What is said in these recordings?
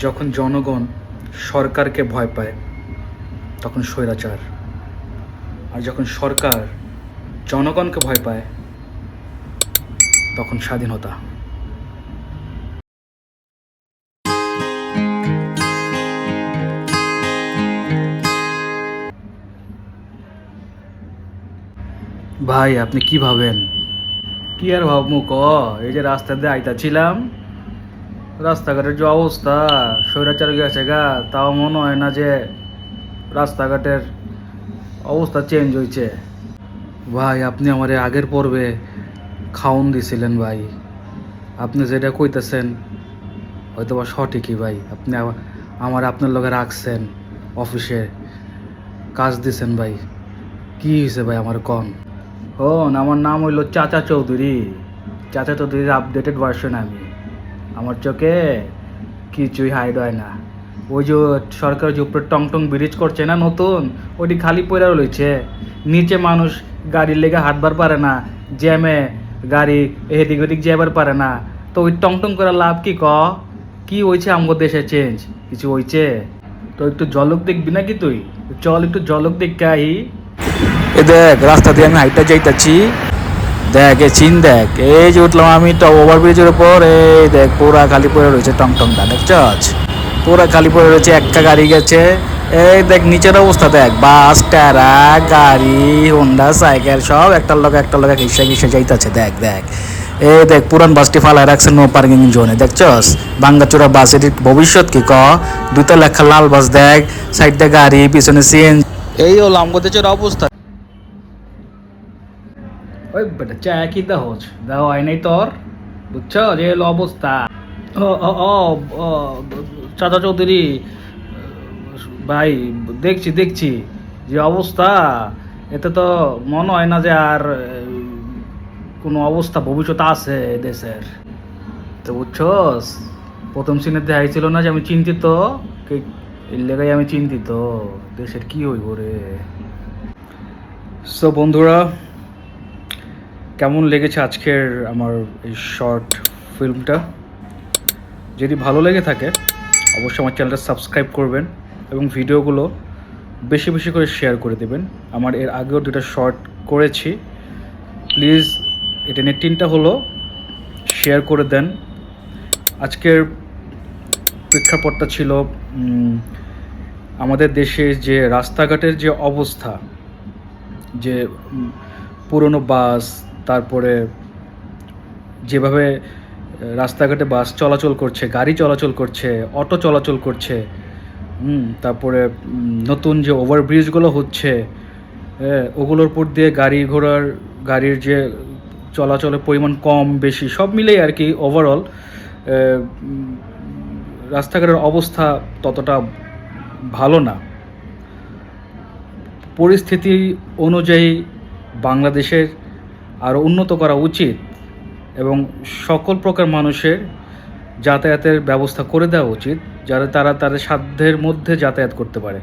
যখন জনগণ সরকারকে ভয় পায়, তখন স্বৈরাচার। আর যখন সরকার জনগণকে ভয় পায়, তখন স্বাধীনতা। ভাই, আপনি কি ভাবেন? কি আর ভাবমু ক? এই যে রাস্তা দিয়ে আইতাছিলাম। রাস্তাঘাটের যে অবস্থা, স্বৈরাচার গেছে গা, তাও মনে হয় না যে রাস্তাঘাটের অবস্থা চেঞ্জ হয়েছে। ভাই, আপনি আমার আগের পর্বে খাওন দিছিলেন ভাই। আপনি যেটা কইতেছেন হয়তো বা সঠিকই ভাই। আপনি আমার আপনার লগে রাখছেন অফিসে, কাজ দিছেন ভাই। কি হয়েছে ভাই আমার কন? হন, আমার নাম হইল চাচা চৌধুরী। চাচা চৌধুরীর আপডেটেড ভার্সন আমি। আমার চোখে কিছুই হাইড হয় না। ওই যে সরকার যে উপরে টং টং ব্রিজ করছে না নতুন ওইটি খালি পয়রা রয়েছে। নিচে মানুষ গাড়ির লেগে হাঁটবার পারে না, জ্যামে গাড়ি এদিক ওদিক যাবার পারে না। তো ওই টং টং করে লাভ কি ক? কি হয়েছে আমগো দেশে চেঞ্জ কিছু হয়েছে তো একটু জলক দেখবি নাকি তুই? চল একটু জলক দেখতে আহি এ দেখ, রাস্তা দিয়ে আমি হাইটটা যাইতাছি। দেখ, এ চিন দেখ, এই যে উঠলাম আমি তো ওভারব্রিজের উপর, এই দেখ, পুরা খালি পড়ে রয়েছে টং টংটা দেখছস পুরা খালি পড়ে রয়েছে, একটা গাড়ি গেছে। এই দেখ, নিচের অবস্থা দেখ, বাস, ট্যারা, গাড়ি হোন্ডা সাইকেল সব একটার লোক একটার লোক ঘিসে ঘিসে যাইতেছে, দেখ দেখ। এই দেখ, পুরান বাসটি ফালায় রাখছে নো পার্কিং জোনে দেখছস বাঙ্গাচোরা বাস ভবিষ্যৎ কি ক? দুইটা লেখা লাল বাস, দেখ সাইডটা গাড়ি, পিছনে সিএন এই হলো আমাদের অবস্থা। ওই বেটা চা কি দাহস দাও আই নাই তোর, বুঝছ? যে এলো অবস্থা। ও চাচা চৌধুরী, ভাই, দেখছি দেখছি যে অবস্থা। এতে তো মনে হয় না যে আর কোনো অবস্থা ভবিষ্যৎ আছে দেশের। তো বুঝছস প্রথম সিনে দেখাই ছিল না যে আমি চিন্তিত? এর লেগাই আমি চিন্তিত। দেশের কি হইব রে? সো বন্ধুরা কেমন লেগেছে আজকের আমার এই শর্ট ফিল্মটা যদি ভালো লেগে থাকে, অবশ্যই আমার চ্যানেলটা সাবস্ক্রাইব করবেন এবং ভিডিওগুলো বেশি বেশি করে শেয়ার করে দেবেন। আমার এর আগেও দুটো শর্ট করেছি। প্লিজ এটা নিয়ে তিনটা হলো শেয়ার করে দেন। আজকের প্রেক্ষাপটটা ছিল আমাদের দেশে যে রাস্তাঘাটের যে অবস্থা, যে পুরনো বাস তারপরে যেভাবে রাস্তাঘাটে বাস চলাচল করছে, গাড়ি চলাচল করছে, অটো চলাচল করছে তারপরে নতুন যে ওভারব্রিজগুলো হচ্ছে ওগুলোর উপর দিয়ে গাড়ি ঘোড়ার, গাড়ির যে চলাচলের পরিমাণ কম, বেশি, সব মিলেই আর কি ওভারঅল রাস্তাঘাটের অবস্থা ততটা ভালো না। পরিস্থিতি অনুযায়ী বাংলাদেশের আরও উন্নত করা উচিত এবং সকল প্রকার মানুষের যাতায়াতের ব্যবস্থা করে দেওয়া উচিত, যারা তারা তাদের সাধ্যের মধ্যে যাতায়াত করতে পারে।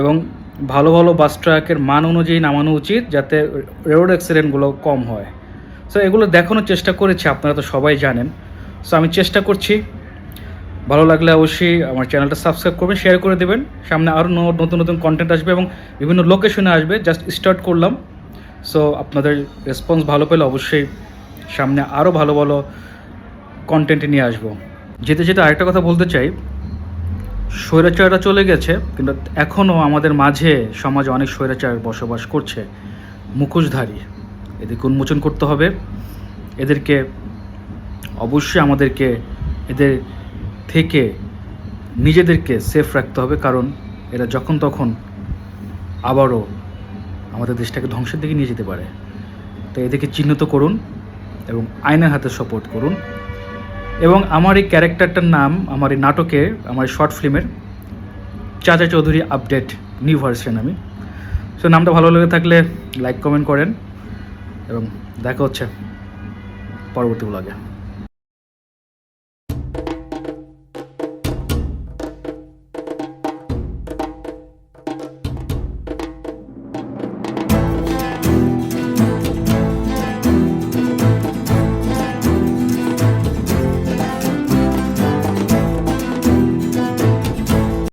এবং ভালো ভালো বাস ট্রাকের মান অনুযায়ী নামানো উচিত যাতে রোড অ্যাক্সিডেন্টগুলো কম হয়। সো এগুলো দেখানোর চেষ্টা করেছি, আপনারা তো সবাই জানেন। সো আমি চেষ্টা করছি। ভালো লাগলে অবশ্যই আমার চ্যানেলটা সাবস্ক্রাইব করবেন শেয়ার করে দেবেন। সামনে আরও নতুন নতুন কন্টেন্ট আসবে এবং বিভিন্ন লোকেশনে আসবে জাস্ট স্টার্ট করলাম। সো আপনাদের রেসপন্স ভালো পেলে অবশ্যই সামনে আরও ভালো ভালো কন্টেন্ট নিয়ে আসব। যেতে যেতে আরেকটা কথা বলতে চাই। স্বৈরাচাররা চলে গেছে, কিন্তু এখনও আমাদের মাঝে সমাজে অনেক স্বৈরাচার বসবাস করছে। মুখোশধারী, এদেরকে উন্মোচন করতে হবে। এদেরকে অবশ্যই আমাদেরকে, এদের থেকে নিজেদেরকে সেফ রাখতে হবে, কারণ এরা যখন তখন আবারও আমাদের দেশটাকে ধ্বংসের দিকে নিয়ে যেতে পারে। তো এদেরকে চিহ্নিত করুন এবং আইনের হাতে সাপোর্ট করুন। এবং আমার এই ক্যারেক্টারটার নাম, আমার এই নাটকের, আমার শর্ট ফিল্মের Chacha Chaudhary update new version আমি। সো নামটা ভালো লেগে থাকলে লাইক কমেন্ট করেন। এবং দেখা হচ্ছে পরবর্তী ব্লগে